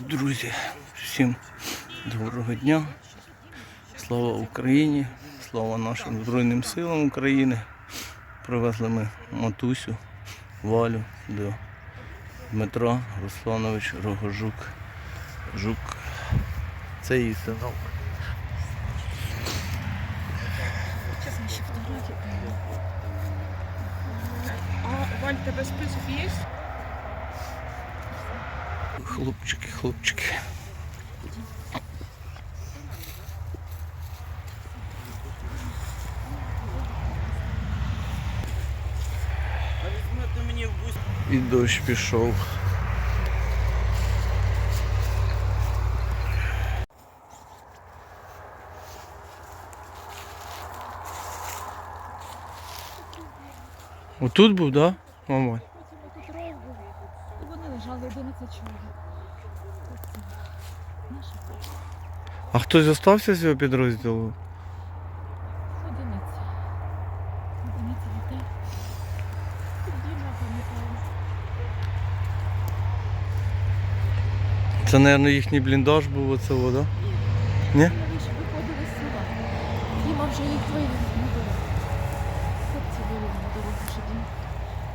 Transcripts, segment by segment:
Друзі, всім доброго дня. Слава Україні, слава нашим Збройним силам України. Привезли ми матусю Валю до Дмитра Русланович Рогожук. Жук. Це її синок. А Валь, тебе список есть? Хлопчики, хлопчики. І дощ пішов. Отут був, так? Да? Мама. Потім тут ров був. І вони лежали 11 чоловік. А хтось залишився з його підрозділу? одиниця. Одиниця дітей. Діма пам'ятаю. Це, мабуть, їхній бліндаж був оце вода. Ні? Лише виходили з села. Діма вже їх вивів на дорогу. Хлопці вивели на дорогу вже.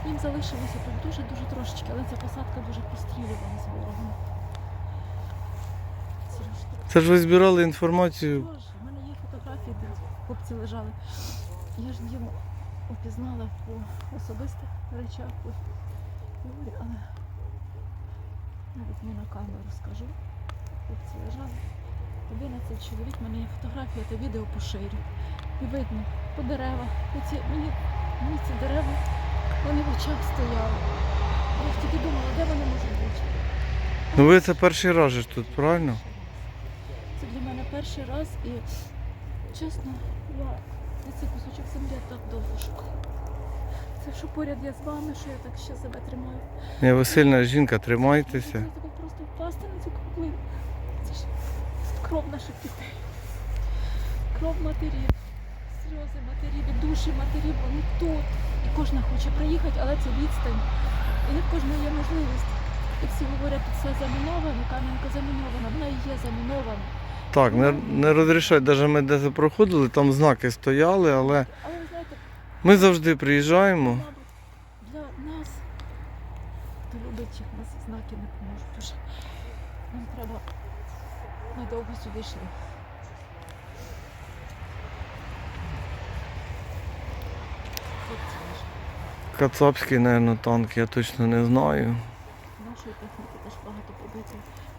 Їм залишилося тут дуже-дуже трошечки, але ця посадка дуже пострілювала з ворогом. Це ж ви збирали інформацію. Боже, в мене є фотографії, де хлопці лежали. Я ж йому опізнала по особистих речах, по але навіть не на камеру скажу. Хлопці лежали. 11 чоловік, в мене є фотографія та відео поширю. І видно по деревах. Оці, мені, мені ці дерева, вони в очах стояли. Я тільки думала, де вони можуть бути. Ну ви це перший раз же ж тут, правильно? Це для мене перший раз і чесно, я на цей кусочок землі так довго шукала. Це що поряд я з вами, що я так ще себе тримаю. Ні, ви сильна жінка, Я тримайтеся. хотіла тебе просто впасти на цю круглину. Це ж кров наших дітей. Кров матерів, сльози матерів, душі матерів, вони тут. І кожна хоче приїхати, але це відстань. І не в кожного є можливість. І всі говорять, тут все заміновано, кам'янка замінована, вона і є замінована. Так, не, не розрішать, навіть ми де проходили, там знаки стояли, але ми завжди приїжджаємо. для нас, хто любить нас знаки не поможуть. Нам треба, ми довго сюди йшли. Кацапський, мабуть, танк, я точно не знаю. Нашої техніки теж багато побито.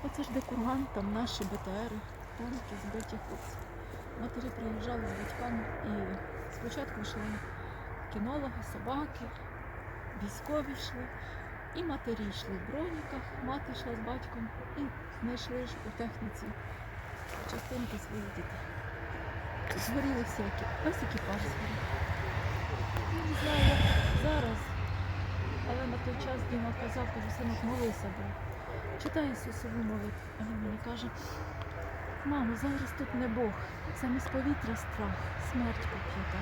Оце ж де курган, там наші БТРи, танки збиті хлопці. Матері приїжджали з батьками і спочатку йшли кінологи, собаки, військові йшли, і матері йшли в броніках, мати йшла з батьком і знайшли ж у техніці частинки своїх дітей. Згоріли всякі, весь екіпаж згорів. Не знаю, як зараз, але на той час Діма казав, каже, синок, молися, бо читай Ісусову молитву. А він мені каже, мамо, зараз тут не Бог, замість повітря страх, смерть поп'ята.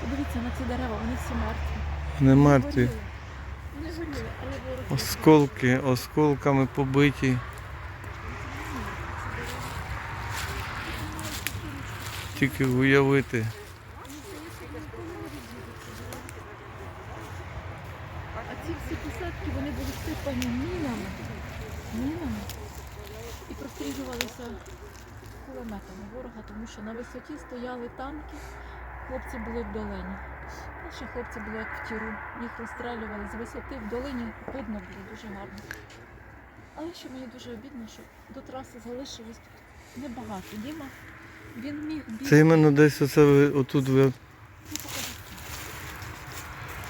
Подивіться на ці дерева, вони всі мертві. Не мертві. Не Вони але ворог Осколки, осколками побиті. Тільки уявити. А ці всі посадки вони були всипані мінами, мінами і прострілювалися кулеметами ворога, тому що стояли танки, хлопці були в долині. Наші хлопці були як в тіру, їх розстрілювали з висоти в долині, видно було дуже гарно. Але що мені дуже обідно, що до траси залишилось тут небагато. Діма, він міг бігти. Це іменно десь оце ви отут ви. Ну.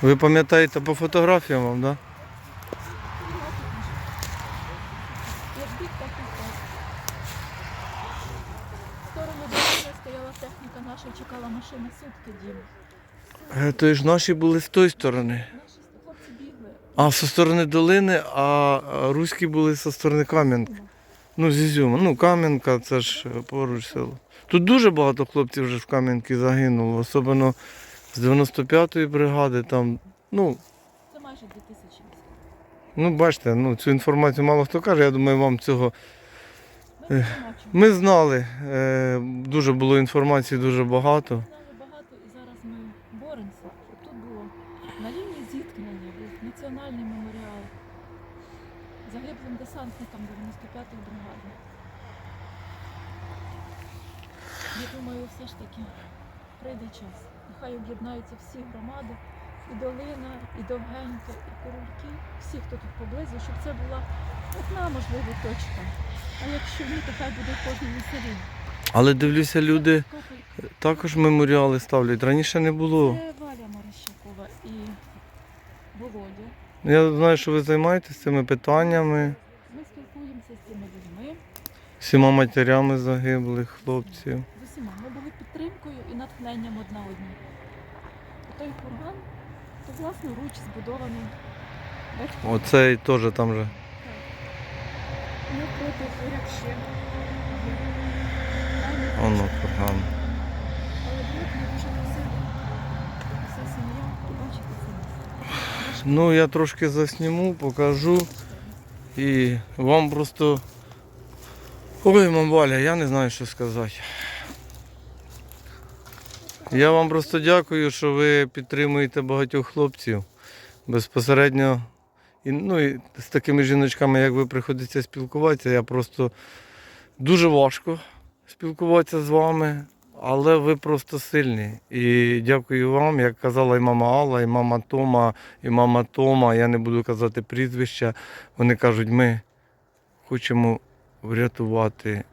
Ви пам'ятаєте по фотографіям вам, так? Да? Як біг, так і впав. Стояла техніка наша, чекала машина сутки Діма. Е, То ж наші були з тої сторони. Наші хлопці бігли. А зі сторони долини, а а руські були зі сторони Кам'янки. Ну, з Ізюма. Ну, Кам'янка, це ж е, поруч село. Тут дуже багато хлопців вже в Кам'янці загинуло, особливо з 95-ї бригади. Там, ну, Це майже 2000 ну, бачите, ну, цю інформацію мало хто каже. Я думаю, вам цього. Бачимо. Ми знали, е, дуже було інформації дуже багато і зараз ми боремося, щоб тут було на лінії зіткнення був національний меморіал загиблим десантникам 95-ї бригади. Я думаю, все ж таки прийде час. Нехай об'єднаються всі громади, і долина, і Довгенька, і Корольки, всі, хто тут поблизу, щоб це була одна можливо точка. А якщо ні, то хай буде в кожному селі. Але дивлюся, люди також меморіали ставлять. Раніше не було. Це Валя Марищакова і Володя. Я знаю, що ви займаєтесь цими питаннями, Ми спілкуємося з цими людьми, всіма матерями загиблих хлопців. з усіма. Ми були підтримкою і натхненням одна одній. Власноруч збудований батьком. Оцей теж там же. Ми проти поряд ще. є. Воно курган. Але Бог не дуже красивий. Вся сім'я, бачите, це. Ну, я трошки засніму, покажу. І вам просто. Ой, мамбаля, я не знаю, що сказати. Я вам просто дякую, що ви підтримуєте багатьох хлопців безпосередньо. І, ну, і з такими жіночками, як ви приходиться спілкуватися, я просто дуже важко спілкуватися з вами, але ви просто сильні. І дякую вам, як казала і мама Алла, і мама Тома, і мама Тома. Я не буду казати прізвища. Вони кажуть, ми хочемо врятувати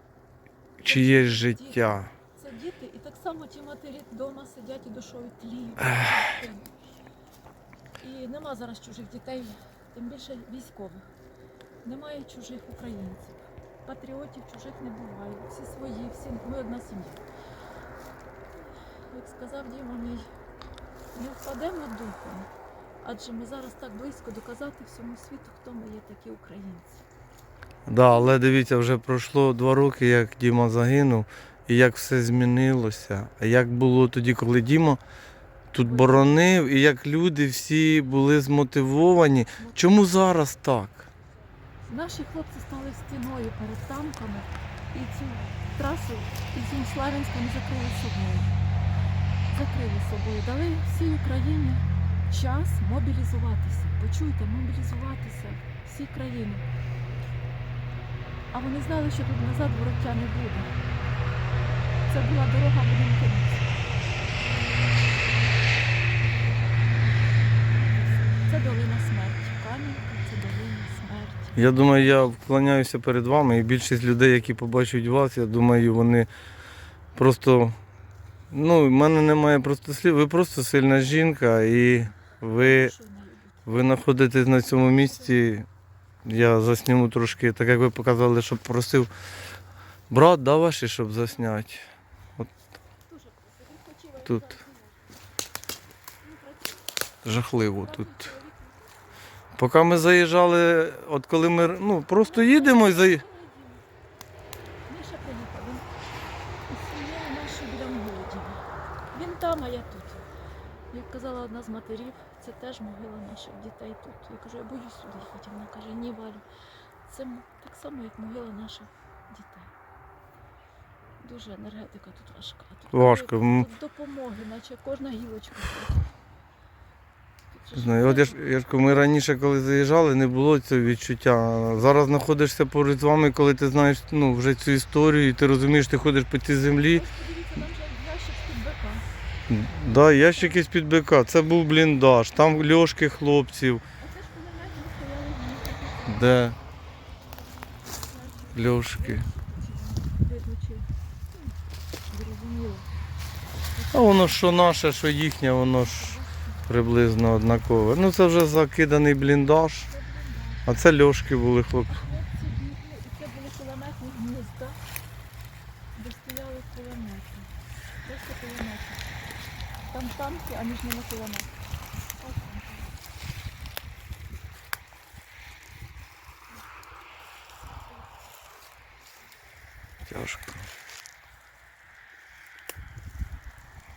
чиєсь життя. Це діти, і так само ті матері вдома сидять і душою тліють. І нема зараз чужих дітей, тим більше військових. Немає чужих українців. Патріотів чужих не буває. Всі свої, всі ми одна сім'я. Як сказав Діма мій, не впадемо духом, адже ми зараз так близько доказати всьому світу, хто ми є такі українці. Да, але дивіться, вже пройшло два роки, як Діма загинув, і як все змінилося. А як було тоді, коли Діма тут боронив, і як люди всі були змотивовані. Чому зараз так? Наші хлопці стали стіною перед танками і цю трасу із Славянськом закрили собою. Закрили собою. Дали всій Україні час мобілізуватися. Почуйте, мобілізуватися всій країні. А вони знали, що тут назад вороття не буде. Це була дорога кінець. Це долина смерті. Кам'янка це долина смерті. Я думаю, я вклоняюся перед вами, і більшість людей, які побачать вас, я думаю, вони просто. Ну, в мене немає просто слів. Ви просто сильна жінка, і ви, ви знаходитесь на цьому місці. Я засніму трошки, так як ви показали, щоб просив брат, да, ваші, щоб засняти. Дуже просив. Він хотів, але Тут. Жахливо тут. Поки ми заїжджали, от коли ми ну, просто їдемо і заїжджаємо. Він там, а я тут. Як казала одна з матерів, це теж могила наших дітей тут. Я кажу, я боюсь сюди їхати. Вона каже, ні, Валю, це так само, як могила наших. Дуже енергетика тут важка. Тут Важко, м. Тут допомоги, наче кожна гілочка. Знаю, от я ж, я ж кажу, ми раніше, коли заїжджали, не було цього відчуття. Зараз знаходишся поруч з вами, коли ти знаєш ну, вже цю історію, і ти розумієш, ти ходиш по цій землі. Подивіться, ящик з-під бика. Да, ящики з-під БК, це був бліндаж, там льошки хлопців. Де? Льошки. Видно, чи ну, зрозуміло. А воно що наше, що їхнє, воно ж приблизно однакове. Ну це вже закиданий бліндаж, а це льошки були хлопці. Це були кулеметні гнізда, де стояли кулемети. Просто кулемети. Там танки, а між ними кулемети. Ось там. Тяжко.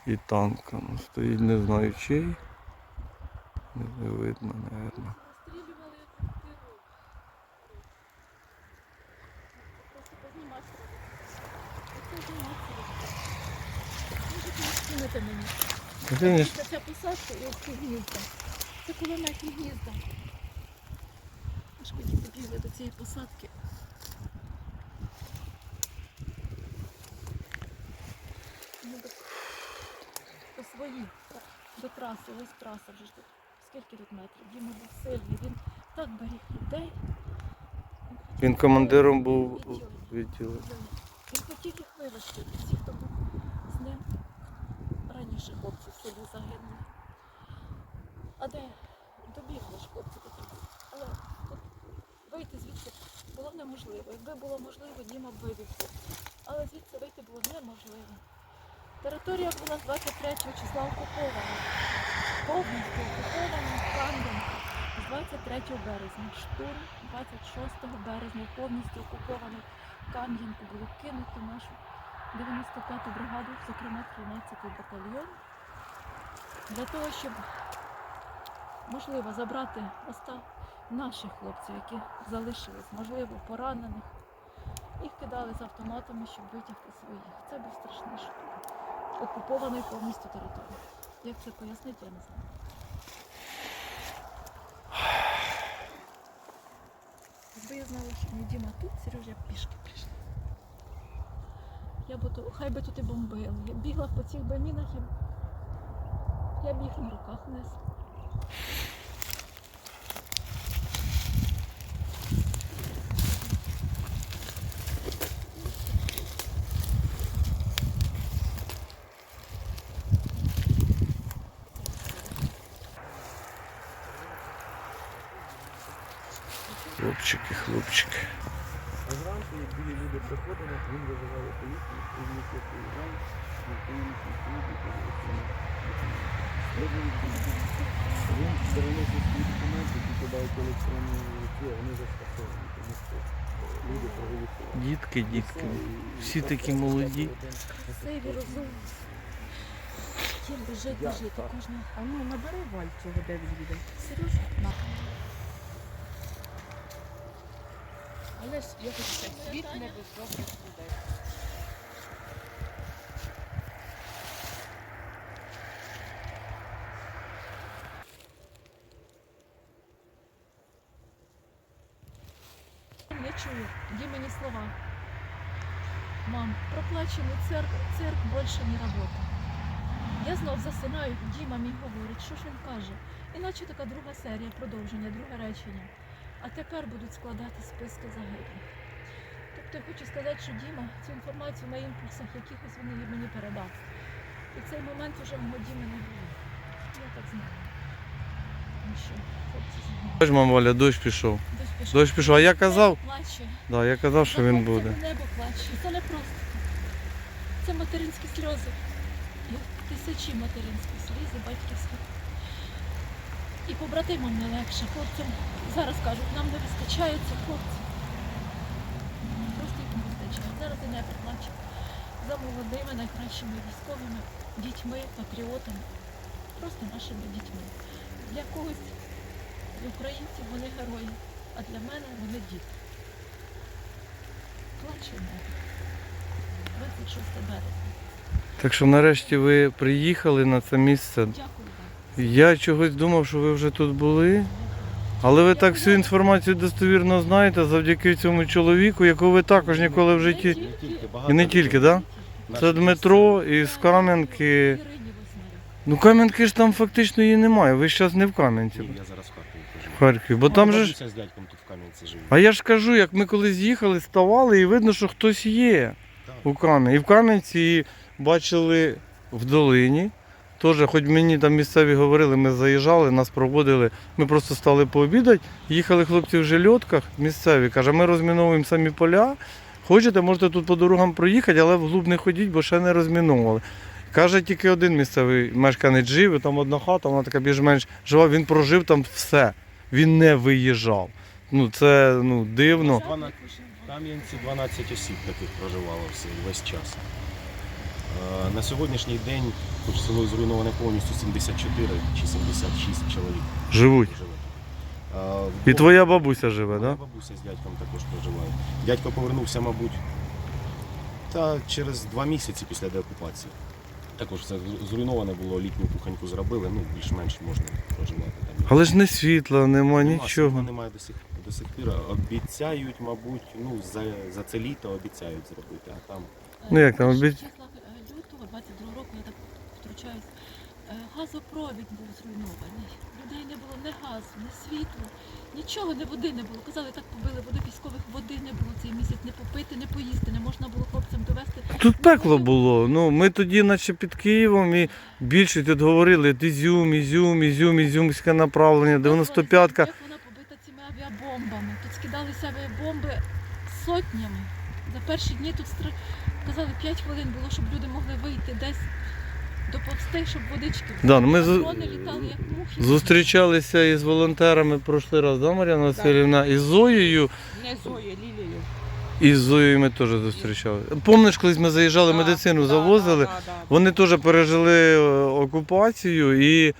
І танк ну, стоїть, не знаю чий. Не видно, мабуть. Це ця посадка і ось гнізда. Це кулеметні гнізда. Аж потім побігли до цієї посадки. Ну, до, до своїх, до траси, ось траса вже ж тут. Скільки тут метрів? Діма був сильний, він так беріг людей. Він командиром був відділу. Він хотів їх вивезти, всі, хто був з ним. Раніше хлопці в селі загинули. А де добігли ж хлопці до того. Але тут вийти звідси було неможливо. Якби було можливо, Діма б вивівся. Але звідси вийти було неможливо. Територія була з 23 числа окупована. Повністю окупована Кам'янка з 23 березня. Штурм 26 березня повністю окупований Кам'янку було кинуто нашу 95-ту бригаду, зокрема 13-й батальйон, для того, щоб можливо забрати оста наших хлопців, які залишились, можливо, поранених. Їх кидали з автоматами, щоб витягти своїх. Це був страшний штурм. Окупований повністю території. Як це пояснити, я не знаю. Якби я знала, що мій Діма тут, Сережа б пішки прийшла. Я б то, хай би тут і бомбили. Я бігла по цих бамінах, я б їх на руках несла. Хлопчики, хлопчики. А зранку, як білі люди приходили, він визиває поліцію, і він їх приїжджав, ніхто не міг відповідати, Він переносив свої документи, які кидають електронні руки, вони вже скасовані, тому що люди проголосували. Дітки, дітки. Всі такі молоді. Красиві, розумні. Їм би жити, жити. Кожна. А ну набери вальцього, де він їде. Сережа, ж я хочу сказати, світ не без добрих людей. Я чую Дімені слова. Мам, проплачений цирк, цирк більше не робота. Я знов засинаю, Діма мій говорить, що ж він каже. Іначе така друга серія, продовження, друге речення. А тепер будуть складати списки загиблих. Тобто я хочу сказати, що Діма цю інформацію на імпульсах якихось він її мені передав. І в цей момент вже мого Діми не було. Я так знаю. Ну що, хлопці. Бач, Валя, дощ пішов. Дощ пішов. Дощ пішов, а я казав, Небо плаче. да, я казав, що він буде. Небо плаче. Це не просто. Це материнські сльози. І Тисячі материнських сліз і батьківських. І побратимам не легше. Хлопцям зараз кажуть, нам не вистачає цих хлопців. Просто їх не вистачає. Зараз і небо плаче. За молодими, найкращими військовими, дітьми, патріотами. Просто нашими дітьми. Для когось, для українців вони герої, а для мене вони діти. Плаче небо. 26 березня. Так що нарешті ви приїхали на це місце. Дякую вам. Я чогось думав, що ви вже тут були. Але ви так всю інформацію достовірно знаєте завдяки цьому чоловіку, якого ви також ніколи в житті. І не тільки, так? Да? Це Дмитро із Кам'янки. Ну Кам'янки ж там фактично її немає. Ви зараз не в Кам'янці. Я зараз в Харкові В Харкові. Бо там же ж. З дядьком тут в Кам'янці живуть. А я ж кажу, як ми колись їхали, ставали, і видно, що хтось є у Кам'янці. І в Кам'янці бачили в долині. Теж, хоч мені там місцеві говорили, ми заїжджали, нас проводили. Ми просто стали пообідати. Їхали хлопці в жильотках місцеві. Каже, ми розміновуємо самі поля. Хочете, можете тут по дорогам проїхати, але вглуб не ходіть, бо ще не розміновували. Каже, тільки один місцевий мешканець жив, там одна хата, вона така більш-менш жива. Він прожив там все. Він не виїжджав. Ну це ну дивно. Кам'янці 12 осіб таких проживало все, весь час. Е, На сьогоднішній день, хоч село зруйноване повністю 74 чи 76 чоловік Живуть. живе. Е, І твоя бабуся живе, так? бабуся з дядьком також проживає. Дядько повернувся, мабуть, та через два місяці після деокупації. Також все зруйноване було, літню кухоньку зробили, ну більш-менш можна проживати там. Але ж не світла, нема Нема, нічого. світла немає до сих, до сих пір. Обіцяють, мабуть, ну, за, за це літо обіцяють зробити, а там Ну, як там, Першого обіць- числа, е, лютого 22 року, я так втручаюсь, е, газопровід був зруйнований. Людей не було ні газу, ні світла, нічого, ні води не було. Казали, так побили води військових, води не було цей місяць, не попити, не поїсти, не можна було хлопцям довести. Тут пекло було. Ну, ми тоді, наче під Києвом, і більше тут говорили Ізюм, Ізюм, Ізюм, Ізюмське направлення, 95-ка. Вона побита цими авіабомбами. Тут скидалися авіабомби сотнями. За перші дні тут стр... казали 5 хвилин було, щоб люди могли вийти десь доповзти, щоб водички. Да, ну ми Дрони літали, як мухи. Зустрічалися із волонтерами прошлий раз, да, Мар'яна Васильівна? І Зоєю, Не Зоя, Лілією. і з Зоєю ми теж зустрічалися. Помниш, колись ми заїжджали, Да, медицину да, завозили. да, да, да. Вони теж пережили е, окупацію і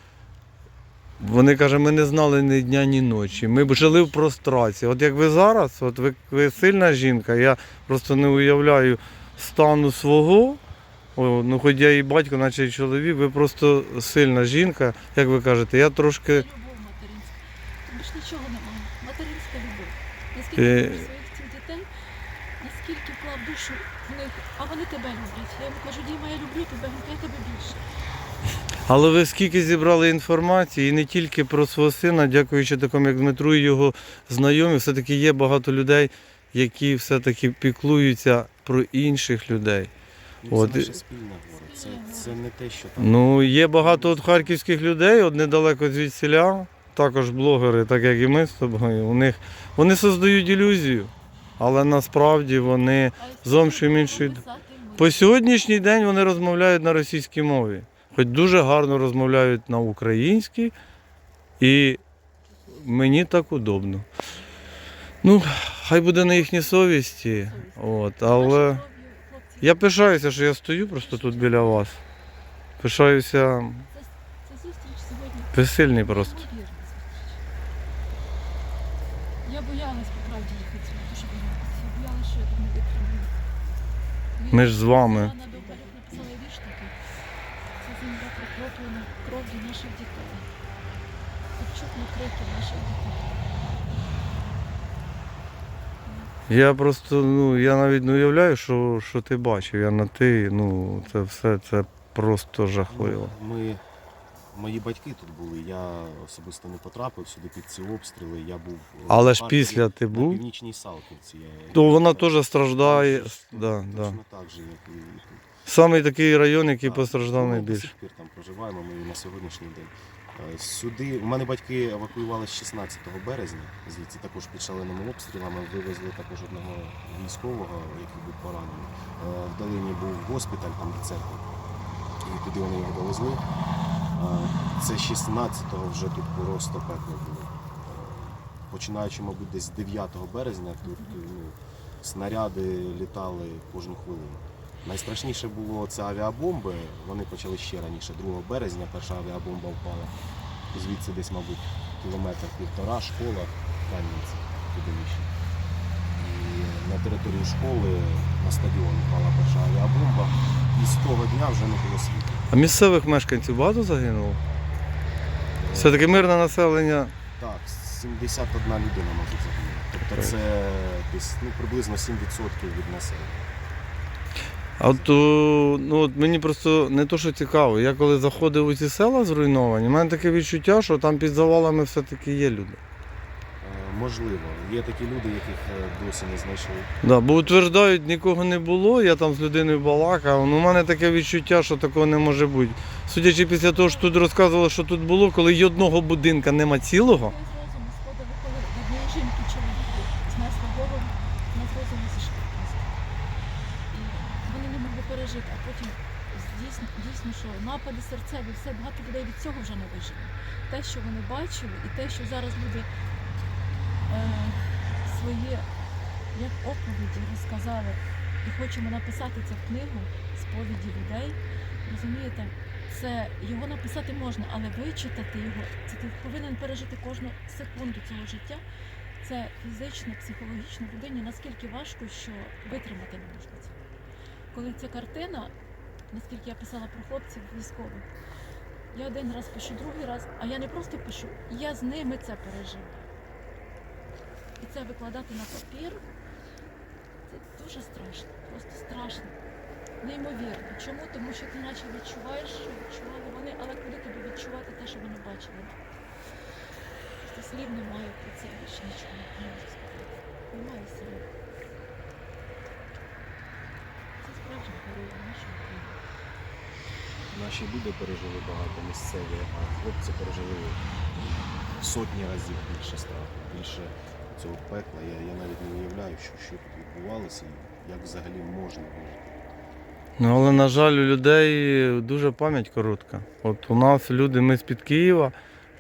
вони каже, ми не знали ні дня, ні ночі. Ми б жили в прострації. От як ви зараз, от ви, ви сильна жінка, я просто не уявляю стану свого. О, ну, хоч я і батько, наче і чоловік, ви просто сильна жінка, як ви кажете, я Це трошки. любов материнська. Тому ж нічого немає. Материнська любов. Наскільки Е. любиш своїх цих дітей, наскільки вклав душу в них, а вони тебе люблять. Я йому кажу, Діма, я люблю тебе, я тебе більше. Але ви скільки зібрали інформації, і не тільки про свого сина, дякуючи такому, як Дмитру і його знайомі, все-таки є багато людей, які все-таки піклуються про інших людей. Ну, От, це наше спільне. Це, це не те, що там. Ну, є багато от харківських людей, от недалеко звідсіля, також блогери, так як і ми з тобою. У них вони создають ілюзію, але насправді вони Зовсім ми. по сьогоднішній день вони розмовляють на російській мові, хоч дуже гарно розмовляють на українській, і мені так удобно. Ну, хай буде на їхній совісті. От, але я пишаюся, що я стою просто тут біля вас. Пишаюся безсильний просто. Я боялась по правді їхати тому що боялась. Я боялась, що я тут не витримаю. Ми ж з вами. На довбелях написали вірш такий. Це земля прокроплена кров'ю наших дітей. Тут чутно крики наших дітей. Я просто, ну, я навіть не уявляю, що, що ти бачив. Я на ти, ну, це все це просто жахливо. Ну, Ми, мої батьки тут були, я особисто не потрапив сюди під ці обстріли. Я був Але ж після ти на північній Салтівці. Я- то вона теж страждає. Ну, Да, да. точно так же, як і тут. Саме такий район, який Так, постраждав ми До найбільше. сих пір там проживаємо ми на сьогоднішній день. Е, Сюди у мене батьки евакуювалися 16 березня, звідси також під шаленими обстрілами. Вивезли також одного військового, який був поранений. Е, В долині був госпіталь, там де церква. І туди вони його довезли. Е, Це 16-го вже тут просто пекло було. Починаючи, мабуть, десь з 9 березня тут ну, снаряди літали кожну хвилину. Найстрашніше було це авіабомби. Вони почали ще раніше, 2 березня, перша авіабомба впала. Звідси десь, мабуть, кілометр півтора, школа в Кам'янці, туди. І на території школи на стадіон впала перша авіабомба. І з того дня вже не було світу. А місцевих мешканців багато загинуло? Все-таки мирне населення. Так, 71 людина може загинути. Тобто це десь ну, приблизно 7% від населення. А от, о, ну, от мені просто не то, що цікаво. Я коли заходив у ці села зруйновані, в мене таке відчуття, що там під завалами все-таки є люди. Можливо, є такі люди, яких е, досі не знайшли. Да, бо утверждають, нікого не було, я там з людиною балакав. Ну, у мене таке відчуття, що такого не може бути. Судячи після того, що тут розказували, що тут було, коли й одного будинка нема цілого. Ми з розуму сходили, коли в однієї жінки чоловіки знесли голову, ми з розуму зійшли просто. І вони не могли пережити, а потім дійсно, дійсно, що напади серцеві, все багато людей від цього вже не вижили. Те, що вони бачили, і те, що зараз люди е, свої як оповіді розказали, і хочемо написати це в книгу сповіді людей. Розумієте, це його написати можна, але вичитати його, це ти повинен пережити кожну секунду цього життя. Це фізично, психологічно людині наскільки важко, що витримати не можна це. Коли ця картина, наскільки я писала про хлопців військових, я один раз пишу, другий раз, а я не просто пишу, я з ними це переживаю. І це викладати на папір, це дуже страшно, просто страшно. Неймовірно. Чому? Тому що ти наче відчуваєш, що відчували вони, але куди тобі відчувати те, що вони бачили? Просто слів немає про це більше нічого не можу сказати. Немає слів. Це справжня героя нашого країни. Наші люди пережили багато місцеві, а хлопці пережили сотні разів більше страху, більше цього пекла. Я, я навіть не уявляю, що, що тут відбувалося і як взагалі можна вижити. Ну, але, на жаль, у людей дуже пам'ять коротка. От у нас люди, ми з-під Києва,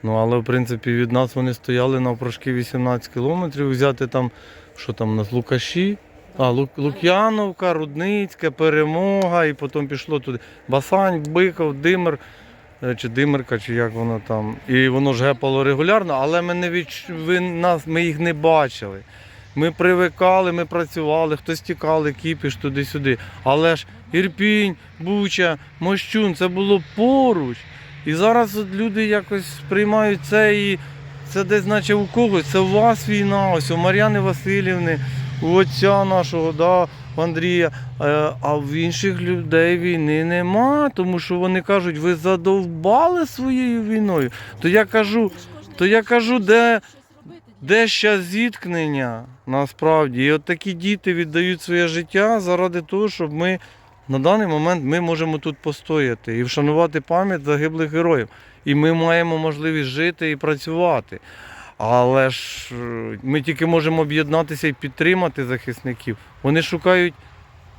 ну але в принципі від нас вони стояли навпрошки 18 кілометрів, взяти там, що там у нас, Лукаші, а, Лук, Лук'яновка, Рудницьке, Перемога, і потім пішло туди. Басань, Биков, Димир, е, чи Димирка, чи як воно там. І воно ж гепало регулярно, але ми, не відч... ви нас, ми їх не бачили. Ми привикали, ми працювали, хтось тікали, кіпіш туди-сюди. Але ж Ірпінь, Буча, Мощун, це було поруч. І зараз от люди якось сприймають це і це десь наче у когось, це у вас війна, ось у Мар'яни Васильівни, у отця нашого, да, Андрія. Е, А в інших людей війни нема, тому що вони кажуть, ви задовбали своєю війною. То я кажу, то я кажу, де- де ще зіткнення насправді. І от такі діти віддають своє життя заради того, щоб ми на даний момент ми можемо тут постояти і вшанувати пам'ять загиблих героїв. І ми маємо можливість жити і працювати. Але ж е, ми тільки можемо об'єднатися і підтримати захисників. Вони шукають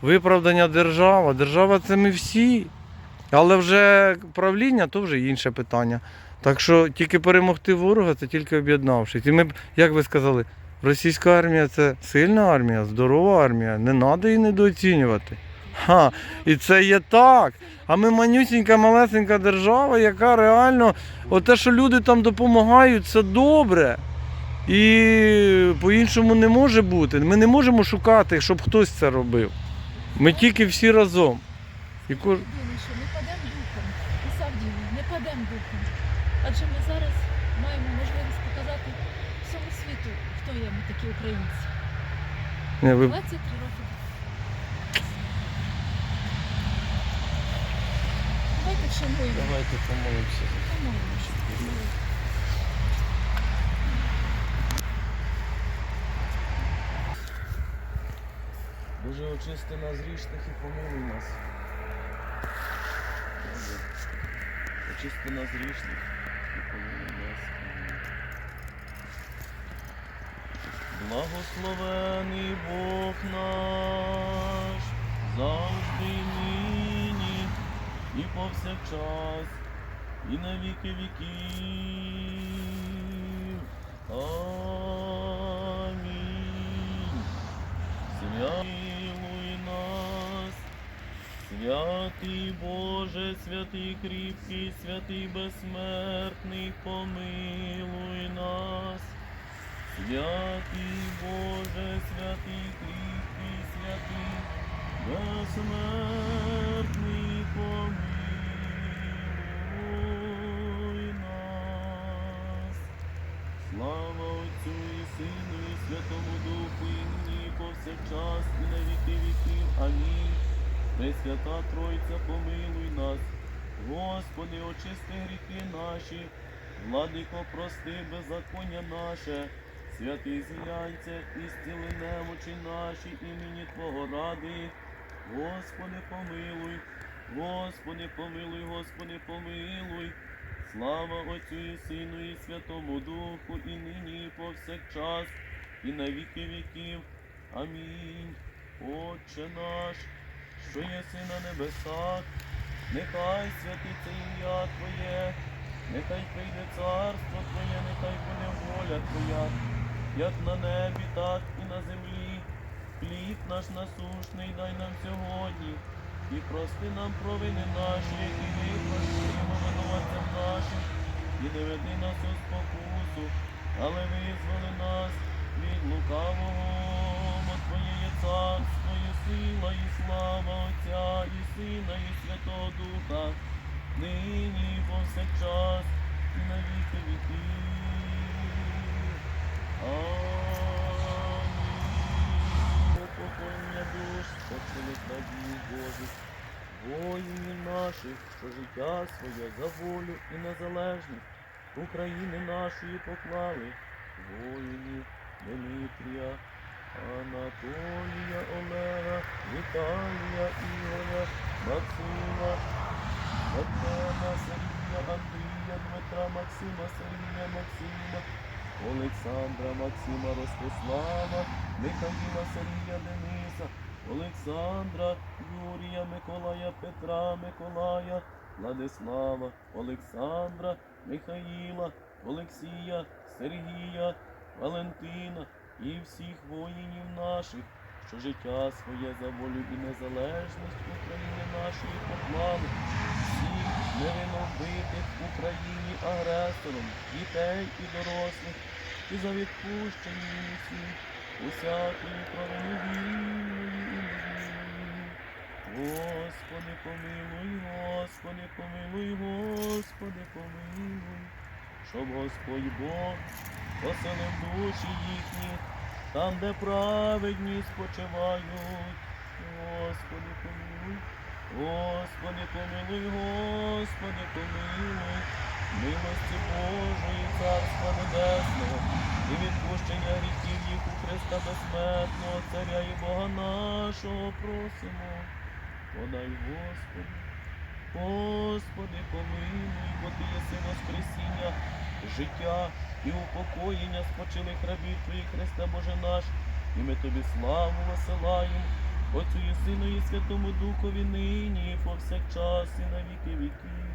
виправдання держава. Держава це ми всі. Але вже правління то вже інше питання. Так що тільки перемогти ворога це тільки об'єднавшись. І ми, як ви сказали, російська армія це сильна армія, здорова армія, не треба її недооцінювати. Ха, і це є так. А ми манюсінька, малесенька держава, яка реально, оте, що люди там допомагають, це добре. І по-іншому не може бути. Ми не можемо шукати, щоб хтось це робив. Ми тільки всі разом. І кож... Не падемо духом, і не падемо духом. Адже ми зараз маємо можливість показати всьому світу, хто є ми такі українці. Не, ви 23 роки. Давайте. Давайте помолимося. Помолимося. Боже, очисти нас грішних і помилуй нас. Очисти нас грішних і помилуй нас. Благословений Бог наш, завжди нині і повсякчас, і на віки віків. Амінь. Смилуй нас, святий Боже, святий кріпкий, святий безсмертний, помилуй нас. Святий Боже, святий кріпкий, святий безсмертний, Святому Духу, і нині, і повсякчас, і на віки віків. Амінь. Пресвята Тройця, помилуй нас. Господи, очисти гріхи наші, владико, прости беззаконня наше, Святий зіляйце, і стіли немочі наші імені Твого ради. Господи, помилуй, Господи, помилуй, Господи, помилуй. Слава Отцю і Сину, і Святому Духу, і нині, і повсякчас, і на віки віків. Амінь. Отче наш, що єси на небесах, нехай святиться ім'я Твоє, нехай прийде царство Твоє, нехай буде воля Твоя, як на небі, так і на землі. Хліб наш насушний дай нам сьогодні, і прости нам провини наші, які ми простимо винуватцям нашим, і не веди нас у спокусу, але визволи нас від лукавого, бо Твоє є царство, і сила, і слава Отця, і Сина, і Святого Духа, нині і повсякчас, і на віки віків. Амінь. Упокоєння душ, спочилих надій Божих, воїнів наших, що життя своє за волю і незалежність України нашої поклали, воїнів Дмитрія, Анатолія, Олега, Віталія, Ігоря, Максима, Артема, Сергія, Андрія, Дмитра, Максима, Сергія, Максима, Олександра, Максима, Ростислава, Михаїла, Сергія, Дениса, Олександра, Юрія, Миколая, Петра, Миколая, Владислава, Олександра, Михаїла, Олексія, Сергія, Валентина і всіх воїнів наших, що життя своє за волю і незалежність України нашої поклали, всіх невинобитих в Україні агресором, дітей і дорослих, і за відпущення усіх, усякої провини вільної і. Господи, помилуй, Господи, помилуй, Господи, помилуй, щоб Господь Бог поселив душі їхні, там, де праведні спочивають. Господи, помилуй, Господи, помилуй, Господи, помилуй, милості Божої, Царства Небесного, і відпущення гріхів їх у Христа безсмертного, Царя і Бога нашого просимо. Подай, Господи, Господи, помилуй, бо Ти єси Воскресіння, життя і упокоєння спочили рабів Твоїх, Христа Боже наш, і ми Тобі славу висилаємо, Отцю і Сину і Святому Духові нині, і повсякчас, і на віки віків.